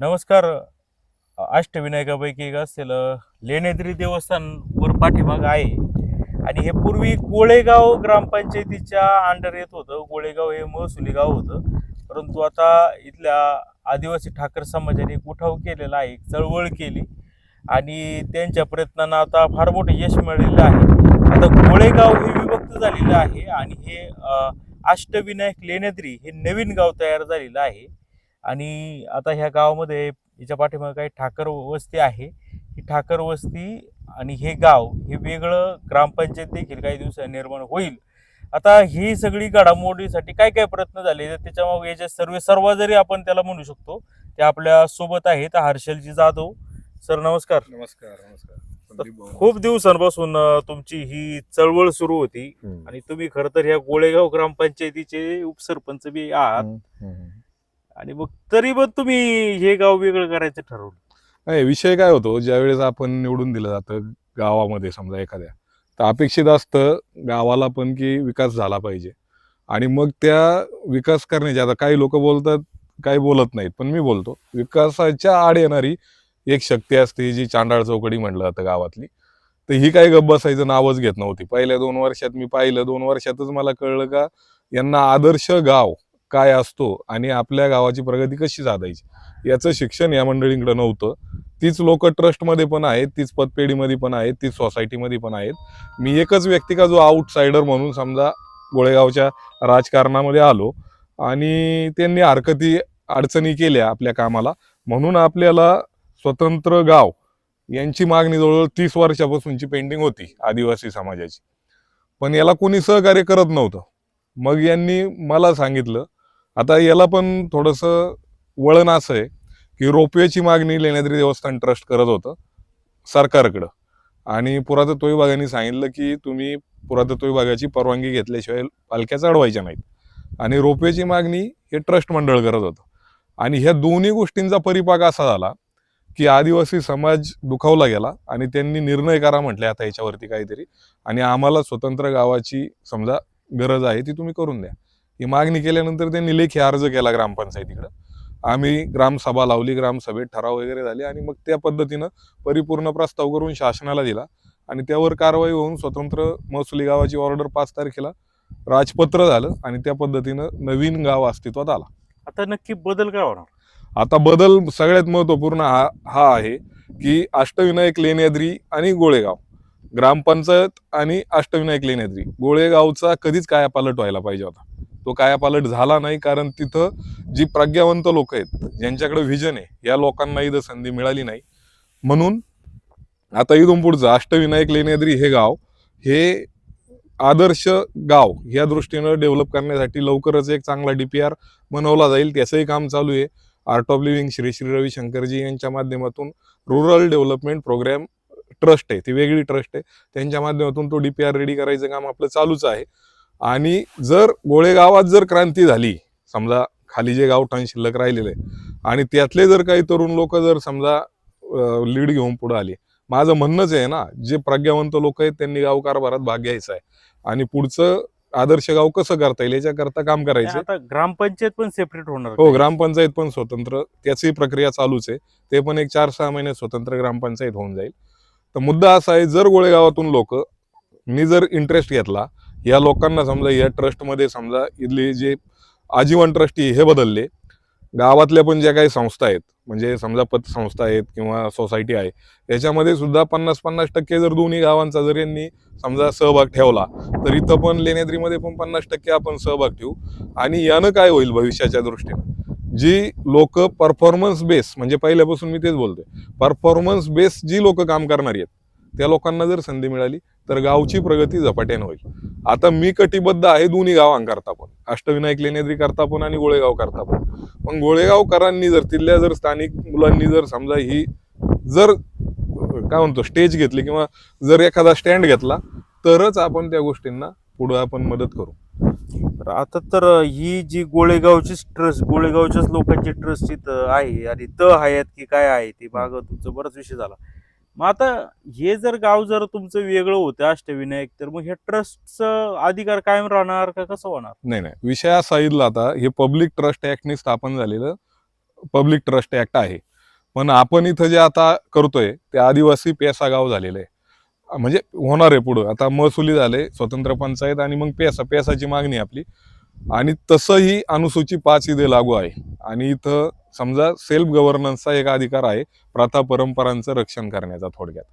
नमस्कार अष्टविनायकापैकी एक असेल लेणेद्री देवस्थान वर पाठीमाग आहे. आणि हे पूर्वी कोळेगाव ग्रामपंचायतीच्या अंडर येत होतं. कोळेगाव हे महसुली गाव होतं. परंतु आता इथल्या आदिवासी ठाकर समाजाने एक उठाव केलेला आहे एक चळवळ केली. आणि त्यांच्या प्रयत्नांना आता फार मोठं यश मिळालेलं आहे. आता कोळेगाव हे विभक्त झालेलं आहे. आणि हे अष्टविनायक लेण्याद्री हे नवीन गाव तयार झालेलं आहे. आणि आता ह्या गावामध्ये याच्या पाठीमागे काही ठाकर वस्ती आहे ही ठाकर वस्ती आणि हे गाव हे वेगळं ग्रामपंचायत देखील काही दिवसांनी निर्माण होईल आता ही सगळी घडामोडीसाठी काय काय प्रयत्न झाले तर त्याच्यामागे याचे सर्व सर्व जरी आपण त्याला म्हणू शकतो ते आपल्यासोबत आहेत हर्षलजी जाधव सर नमस्कार नमस्कार नमस्कार. खूप दिवसांपासून तुमची ही चळवळ सुरू होती. आणि तुम्ही खरं तर ह्या गोळेगाव ग्रामपंचायतीचे उपसरपंच बी आहात. आणि मग तरी पण तुम्ही हे गाव वेगळं करायचं ठरवलं. नाही विषय काय होतो ज्यावेळेस आपण निवडून दिलं जातं गावामध्ये समजा एखाद्या तर अपेक्षित असतं गावाला पण की विकास झाला पाहिजे. आणि मग त्या विकास करण्याचे आता काही लोक बोलतात काही बोलत नाहीत पण मी बोलतो विकासाच्या आड येणारी एक शक्ती असते जी चांडाळ चौकडी म्हटलं जातं गावातली. तर ही काही गप्प बसायचं नावच घेत नव्हती. पहिल्या दोन वर्षात मी पाहिलं दोन वर्षातच मला कळलं का यांना आदर्श गाव काय असतो आणि आपल्या गावाची प्रगती कशी साधायची? याचं शिक्षण या मंडळींकडे नव्हतं. तीच लोक ट्रस्टमध्ये पण आहेत तीच पतपेढीमध्ये पण आहेत तीच सोसायटीमध्ये पण आहेत. मी एकच व्यक्ती का जो आउटसायडर म्हणून समजा गोळेगावच्या राजकारणामध्ये आलो आणि त्यांनी हरकती अडचणी केल्या आपल्या कामाला. म्हणून आपल्याला स्वतंत्र गाव यांची मागणी जवळजवळ तीस वर्षापासूनची पेंडिंग होती आदिवासी समाजाची. पण याला कोणी सहकार्य करत नव्हतं. मग यांनी मला सांगितलं आता याला पण थोडंसं वळण असं आहे की रोपवेची मागणी लेण्याद्री देवस्थान ट्रस्ट करत होतं सरकारकडं. आणि पुरातत्व विभागाने सांगितलं की तुम्ही पुरातत्व विभागाची परवानगी घेतल्याशिवाय पालख्या चढवायच्या नाहीत. आणि रोपवेची मागणी हे ट्रस्ट मंडळ करत होतं. आणि ह्या दोन्ही गोष्टींचा परिपाक असा झाला की आदिवासी समाज दुखावला गेला आणि त्यांनी निर्णय करा म्हटले आता याच्यावरती काहीतरी. आणि आम्हाला स्वतंत्र गावाची समजा गरज आहे ती तुम्ही करून द्या. ही मागणी केल्यानंतर त्यांनी लेखी अर्ज केला ग्रामपंचायतीकडं. आम्ही ग्रामसभा लावली ग्रामसभेत ठराव वगैरे झाले आणि मग त्या पद्धतीनं परिपूर्ण प्रस्ताव करून शासनाला दिला आणि त्यावर कारवाई होऊन स्वतंत्र महसुली गावाची ऑर्डर पाच तारखेला राजपत्र झालं आणि त्या पद्धतीनं नवीन गाव अस्तित्वात आला. आता नक्की बदल काय होणार? आता बदल सगळ्यात महत्त्वपूर्ण हा हा आहे की अष्टविनायक लेण्याद्री आणि गोळेगाव. ग्रामपंचायत आणि अष्टविनायक लेण्याद्री. गोळेगावचा कधीच कायापालट व्हायला पाहिजे होता. तो कायापालट झाला नाही कारण तिथं जी प्रज्ञावंत लोक आहेत ज्यांच्याकडे व्हिजन आहे या लोकांना इथं संधी मिळाली नाही. म्हणून आता इथून पुढचं अष्टविनायक लेण्याद्री हे गाव हे आदर्श गाव या दृष्टीनं डेव्हलप करण्यासाठी लवकरच एक चांगला डीपीआर बनवला जाईल त्याचंही काम चालू आहे. Art of living Sri Sri Ravishankarji यांच्या माध्यमातून रुरल डेव्हलपमेंट प्रोग्राम ट्रस्ट आहे ती वेगळी ट्रस्ट आहे. त्यांच्या माध्यमातून तो डीपीआर रेडी करायचं काम आपलं चालूच आहे. आणि जर गोळेगावात जर क्रांती झाली समजा खाली जे गावठाण शिल्लक राहिलेलं आहे आणि त्यातले जर काही तरुण लोक जर समजा लीड घेऊन पुढे आले माझं म्हणणंच आहे ना जे प्रज्ञावंत लोक आहेत त्यांनी गाव कारभारात भाग घ्यायचा आहे. आणि पुढचं आदर्श गाव कसं करता येईल याच्याकरता काम करायचं आता ग्रामपंचायत पण सेपरेट होणार हो ग्रामपंचायत पण स्वतंत्र त्याची प्रक्रिया चालूच आहे. ते पण एक चार सहा महिन्यात स्वतंत्र ग्रामपंचायत होऊन जाईल. तर मुद्दा असा आहे जर गोळेगावातून लोक मी जर इंटरेस्ट घेतला या लोकांना समजा या ट्रस्टमध्ये समजा इथले जे आजीवन ट्रस्टी हे बदलले. गावातल्या पण ज्या काही संस्था आहेत म्हणजे समजा पतसंस्था आहेत किंवा सोसायटी आहे याच्यामध्ये सुद्धा पन्नास पन्नास टक्के जर दोन्ही गावांचा जर यांनी समजा सहभाग ठेवला तर इथं पण लेण्याद्रीमध्ये पण पन्नास टक्के आपण सहभाग ठेवू. आणि यानं काय होईल भविष्याच्या दृष्टीनं? जी लोक परफॉर्मन्स बेस म्हणजे पहिल्यापासून मी तेच बोलतोय परफॉर्मन्स बेस जी लोक काम करणारी आहेत त्या लोकांना जर संधी मिळाली तर गावची प्रगती झपाट्याने होईल. आता मी कटिबद्ध आहे दोन्ही गावांकरता पण. अष्टविनायक लेण्याद्री करता पण आणि गोळेगाव करता पण. पण गोळेगावकरांनी जर तिथल्या जर स्थानिक मुलांनी जर समजा ही जर काय म्हणतो स्टेज घेतली किंवा जर एखादा स्टँड घेतला तरच आपण त्या गोष्टींना पुढे आपण मदत करू. तर आता तर ही जी गोळेगावचीच ट्रस्ट गोळेगावच्याच लोकांची ट्रस्ट इथं आहे आणि त आहेत की काय आहे ते माग तुमचा बराच विषय झाला. मग आता हे जर गाव जर तुमचं वेगळं होतं अष्टविनायक तर मग हे ट्रस्टचं अधिकार कायम राहणार का कसं होणार? नाही नाही. विषय असा येईल आता हे पब्लिक ट्रस्ट ऍक्टने स्थापन झालेलं पब्लिक ट्रस्ट ऍक्ट आहे. पण आपण इथं जे आता करतोय ते आदिवासी पेसा गाव झालेलं आहे. म्हणजे होणार आहे पुढं. आता महसुली झाले स्वतंत्र पंचायत आणि मग पेसा. पेसाची मागणी आपली. आणि तसंही अनुसूची पाच इथे लागू आहे. आणि इथं समजा सेल्फ गव्हर्नन्सचा एक अधिकार आहे प्रथा परंपरांचं रक्षण करण्याचा थोडक्यात.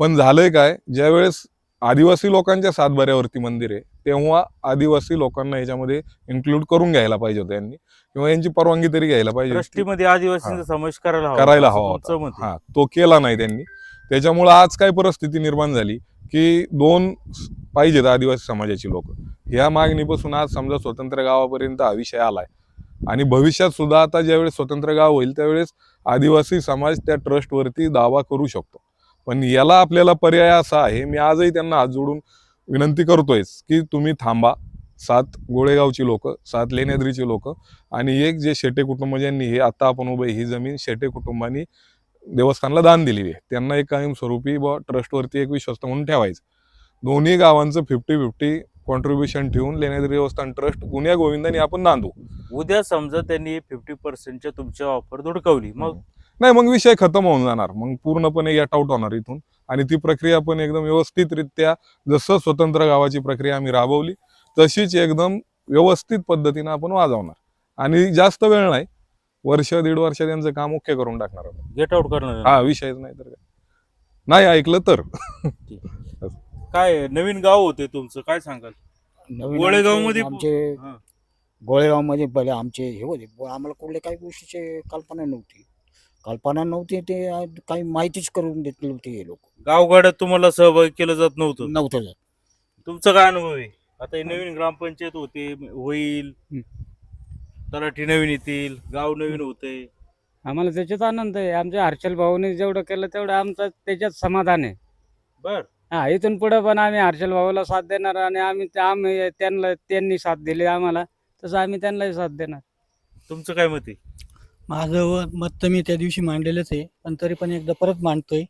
पण झालंय काय ज्यावेळेस आदिवासी लोकांच्या सातबाऱ्यावरती मंदिर आहे तेव्हा आदिवासी लोकांना याच्यामध्ये इन्क्लूड करून घ्यायला पाहिजे होतं यांनी. किंवा यांची परवानगी तरी घ्यायला पाहिजे आदिवासींचा समावेश करायला करायला हवा. हा तो केला नाही त्यांनी. त्याच्यामुळं आज काय परिस्थिती निर्माण झाली की दोन पाहिजेत आदिवासी समाजाची लोक. ह्या मागणीपासून आज समजा स्वतंत्र गावापर्यंत हा विषय आलाय. आणि भविष्यात सुद्धा आता ज्यावेळेस स्वतंत्र गाव होईल त्यावेळेस आदिवासी समाज त्या ट्रस्टवरती दावा करू शकतो. पण याला आपल्याला पर्याय असा आहे मी आजही त्यांना हात जोडून विनंती करतोय की तुम्ही थांबा. सात गोळेगावची लोक सात लेण्याद्रीची लोक आणि एक जे शेटे कुटुंब ज्यांनी हे आता आपण उभे ही जमीन शेटे कुटुंबांनी देवस्थानला दान दिलेली आहे. त्यांना एक कायमस्वरूपी व ट्रस्टवरती एक विश्वस्त म्हणून ठेवायचं. दोन्ही गावांचं फिफ्टी फिफ्टी कॉन्ट्रीब्युशन ठेवून लेण्याद्री देवस्थान ट्रस्ट गुन्ह्या गोविंदाने आपण नांदू. उद्या समजा त्यांनी फिफ्टी पर्सेंटच्या तुमच्या ऑफर धुडकावली मग? नाही मग विषय खतम होऊन जाणार. मग पूर्णपणे गेट आउट होणार इथून. आणि ती प्रक्रिया पण एकदम व्यवस्थितरित्या जसं स्वतंत्र गावाची प्रक्रिया आम्ही राबवली तशीच एकदम व्यवस्थित पद्धतीनं आपण वाजवणार. आणि जास्त वेळ नाही. वर्ष दीड वर्ष त्यांचं काम मुख्य करून टाकणार. गेट आउट करणार हा विषयच नाही तर काय. नाही ऐकलं तर. काय नवीन गाव होते तुमचं? काय सांगाल? नवीन गोळेगावमध्ये आमचे हा. गोळेगावमध्ये पहिले आमचे हे होते ब- आम्हाला कुठले काही गोष्टीची कल्पना नव्हती. कल्पना नव्हती ते आ- काही माहितीच करून देत नव्हते हे लोक. गावगाड्यात तुम्हाला सहभागी केलं जात नव्हतं? नव्हतं जात. तुमचा काय अनुभव आहे? आता हे नवीन ग्रामपंचायत होते होईल. तलाठी नवीन येतील गाव नवीन होते. आम्हाला त्याच्यात आनंद आहे. आमच्या हर्षल भाऊने जेवढं केलं तेवढं आमचं त्याच्यात समाधान आहे. बर. हा इथून पुढे पण आम्ही हर्षल भाऊला साथ देणार आणि आम्ही त्या- आम्ही त्यांना त्यांनी साथ दिली आम्हाला. तसं आम्ही त्यांनाही साथ देणार. तुमचं काय मत आहे? माझं व- मत तर मी त्या दिवशी मांडलेलंच आहे पण तरी पण एकदा परत मांडतोय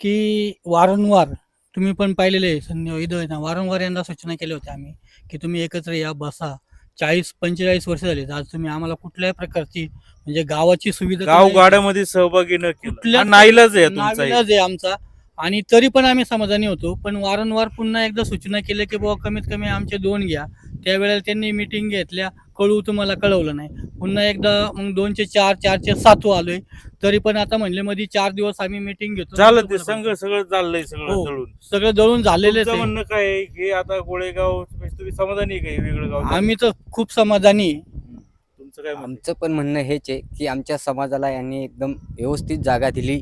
की वारंवार तुम्ही पण पाहिलेले आहे संधी इथं आहे ना वारंवार यांना सूचना केल्या होत्या आम्ही की तुम्ही एकत्र या बसा. चाळीस पंचेचाळीस वर्ष झाली आज तुम्ही आम्हाला कुठल्याही प्रकारची म्हणजे गावाची सुविधा गाव तुम्ही- गाड्यामध्ये सहभागी न केलं. कुठल्या- हा नाईलाज आहे तुमचा नाविलाज आहे आमचा. आणि तरी पण आम्ही समाधानी होतो. पण वारंवार पुन्हा एकदा सूचना केल्या की बाबा कमीत कमी आमचे दोन घ्या. त्यावेळेला त्यांनी मिटिंग घेतल्या. कळवू तुम्हाला कळवलं नाही. पुन्हा एकदा मग दोनचे चार चारचे सातू आलोय. तरी पण आता म्हणले मध्ये चार दिवस आम्ही मिटिंग घेतो. झालं ते संघ सगळं चाललंय सगळं हो. जळून. सगळं जळून झालेलेच तुमचं आहे. म्हणणं काय आहे की आता गोळेगाव तुम्ही समाधानी आहे का हे वेगळं गाव? आम्ही तर खूप समाधानी आहे. तुमचं काय आहे? आमचं पण म्हणणं हेच आहे की आमच्या समाजाला यांनी एकदम व्यवस्थित जागा दिली.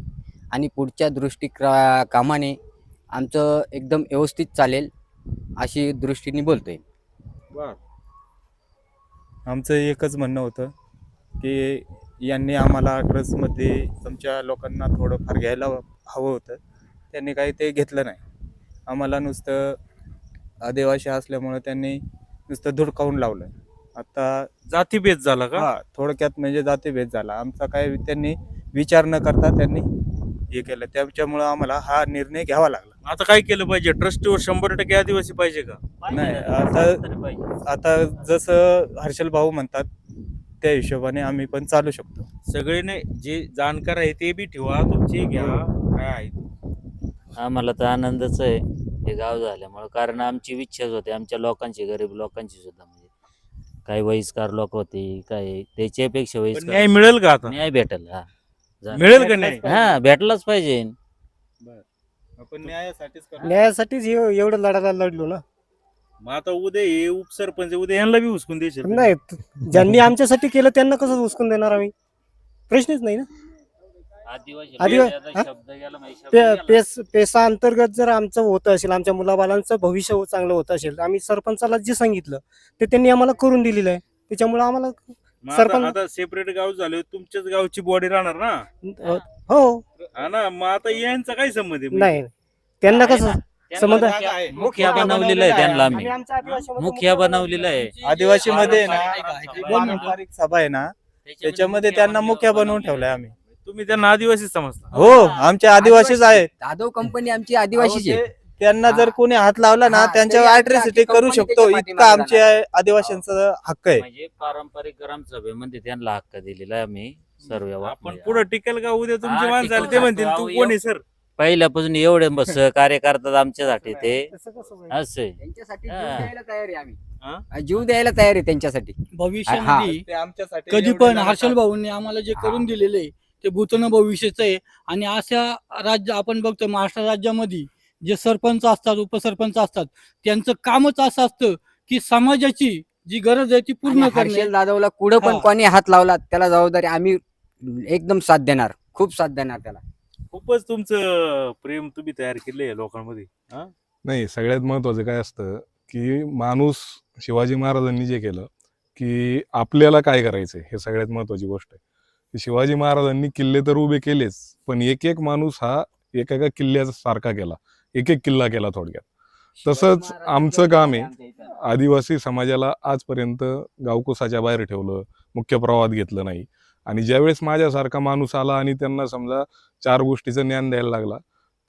आणि पुढच्या दृष्टी कामाने आमचं एकदम व्यवस्थित चालेल अशी दृष्टीने बोलतोय. आमचं एकच म्हणणं होतं की यांनी आम्हाला ट्रस्टमध्ये तुमच्या लोकांना थोडंफार घ्यायला हवं होतं. त्यांनी काही ते घेतलं नाही. आम्हाला नुसतं आदिवासी असल्यामुळं त्यांनी नुसतं धुडकावून लावलं. आता जातीभेद झाला का? हा थोडक्यात म्हणजे जातीभेद झाला. आमचा काय त्यांनी विचार न करता त्यांनी हे केलं. त्याच्यामुळं आम्हाला हा निर्णय घ्यावा लागला. आता काय केलं पाहिजे? ट्रस्टीवर शंभर टक्के आदिवासी पाहिजे का? नाही आता आता जसं हर्षल भाऊ म्हणतात त्या हिशोबाने आम्ही पण चालू शकतो. सगळे नाही जे जाणकार आहे ते बी ठेवा तुमचे घ्या काय आहे? ते. आम्हाला तर आनंदच आहे. हे गाव झाल्यामुळं. कारण आमची इच्छाच होती. आमच्या लोकांची गरीब लोकांची सुद्धा म्हणजे. काही वयस्कर लोक होते काही त्याच्यापेक्षा पण वयस्कर. न्याय मिळेल का आता? न्याय भेटल हा. मिळेल का नाही? हा भेटलाच पाहिजे. आपण न्यायासाठीच करतो. न्यायासाठीच एव- एवढं लढायला लढलो ना. मग आता उद्या हे उपसरपंच उद्या यांना बी हुसकून देशील का? नाही त- ज्यांनी आमच्यासाठी केलं त्यांना कसं उचकून देणार आम्ही? प्रश्नच नाही ना. आदिवासी आदिवा- लोकांचा हा? शब्द गेला शब्द पे- गेला. पेस पेसा अंतर्गत जर आमचं होतं असेल आमच्या मुलाबालांचं भविष्य हो- चांगलं होत असेल आम्ही सरपंचाला जे सांगितलं ते त्यांनी आम्हाला करून दिलेलं आहे. त्याच्यामुळे आम्हाला सरपंच- आता- सेपरेट गाव झाले तुमच्याच गावची बॉडी राहणार ना? अ, हो. हा ना मग आता यांचा काय संबंध आहे नाही. त्यांना कसं संबंध- मुख्य- मुखिया बनवलेलं आहे त्यांना आम्ही. मुखिया बनवलेलं आहे. आदिवासी मध्ये ना. पारंपरिक सभा आहे ना त्याच्यामध्ये त्यांना मुख्य बनवून ठेवलंय आम्ही. तुम्ही त्यांना आदिवासी समजता. हो आमचे आदिवासीच आहेत जाधव कंपनी आमची आदिवासीची आहे. त्यांना जर कोणी हात लावला ना हा, त्यांच्यावर तरी अॅट्रॉसिटी करू शकतो. त्याच्या इतका पाठीमागे आमच्या आदिवासींचा हक्क आहे. म्हणजे पारंपरिक ग्रामसभेमध्ये त्यांना हक्क दिलेला आहे आम्ही सर्व आपण म्हणजे पुढे टिकेल का? उद्या तुमची हा, माणसं आली ते. म्हणतील तू कोण आहे सर? पहिल्यापासून एवढे ब- सहकार्य करतात आमच्यासाठी ते? असं हा. जीव द्यायला तयार आहे हा? आम्ही जीव द्यायला तयार आहे त्यांच्यासाठी. भविष्यामध्ये ते आमच्यासाठी कधी एवढे पण हर्षल भाऊंनी आम्हाला जे करून दिलेलं ते भूतन भविष्याचं आहे. आणि अशा राज्य आपण बघतो महाराष्ट्र राज्यामध्ये जे सरपंच असतात उपसरपंच असतात त्यांचं कामच असं असतं की समाजाची जी गरज आहे ती पूर्ण करणे. जाधवला कुठं पण हा. कोणी हात लावला त्याला जबाबदारी आम्ही एकदम साथ देणार. खूप साथ देणार त्याला. खूपच तुमचं प्रेम तुम्ही तयार केले लोकांमध्ये हा? नाही सगळ्यात महत्वाचं काय असतं की माणूस शिवाजी महाराजांनी जे केलं की आपल्याला काय करायचंय हे सगळ्यात महत्वाची गोष्ट आहे. की शिवाजी महाराजांनी किल्ले तर उभे केलेच पण एक एक माणूस हा एका एका किल्ल्याचा सारखा केला. एक एक किल्ला केला थोडक्यात. तसंच आमचं काम आहे. आदिवासी समाजाला आजपर्यंत गावकुसाच्या बाहेर ठेवलं मुख्य प्रवाहात घेतलं नाही. आणि ज्यावेळेस माझ्यासारखा माणूस आला आणि त्यांना समजा चार गोष्टीचं ज्ञान द्यायला लागला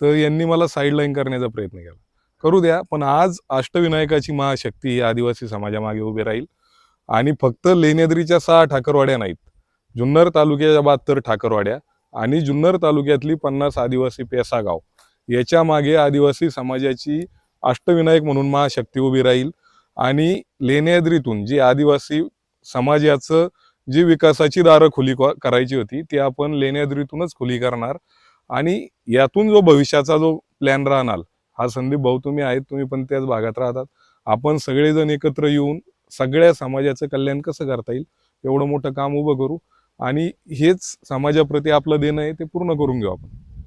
तर यांनी मला साईडलाईन करण्याचा प्रयत्न केला. करू द्या पण आज अष्टविनायकाची महाशक्ती ही आदिवासी समाजामागे उभी राहील. आणि फक्त लेण्याद्रीच्या सहा ठाकरवाड्या नाहीत. जुन्नर तालुक्याच्या बहात्तर ठाकरवाड्या आणि जुन्नर तालुक्यातली पन्नास आदिवासी पेसा गाव याच्या मागे आदिवासी समाजाची अष्टविनायक म्हणून महाशक्ती उभी राहील. आणि लेण्याद्रीतून जी आदिवासी समाजाचं जी विकासाची दारं खुली करायची होती ती आपण लेण्याद्रीतूनच खुली करणार. आणि यातून जो भविष्याचा जो प्लॅन राहणार हा संदीप भाऊ तुम्ही आहेत तुम्ही पण त्याच भागात राहतात. आपण सगळेजण एकत्र येऊन सगळ्या समाजाचं कल्याण कसं करता येईल एवढं मोठं काम उभं करू. आणि हेच समाजाप्रती आपलं देणं आहे ते पूर्ण करून घेऊ आपण.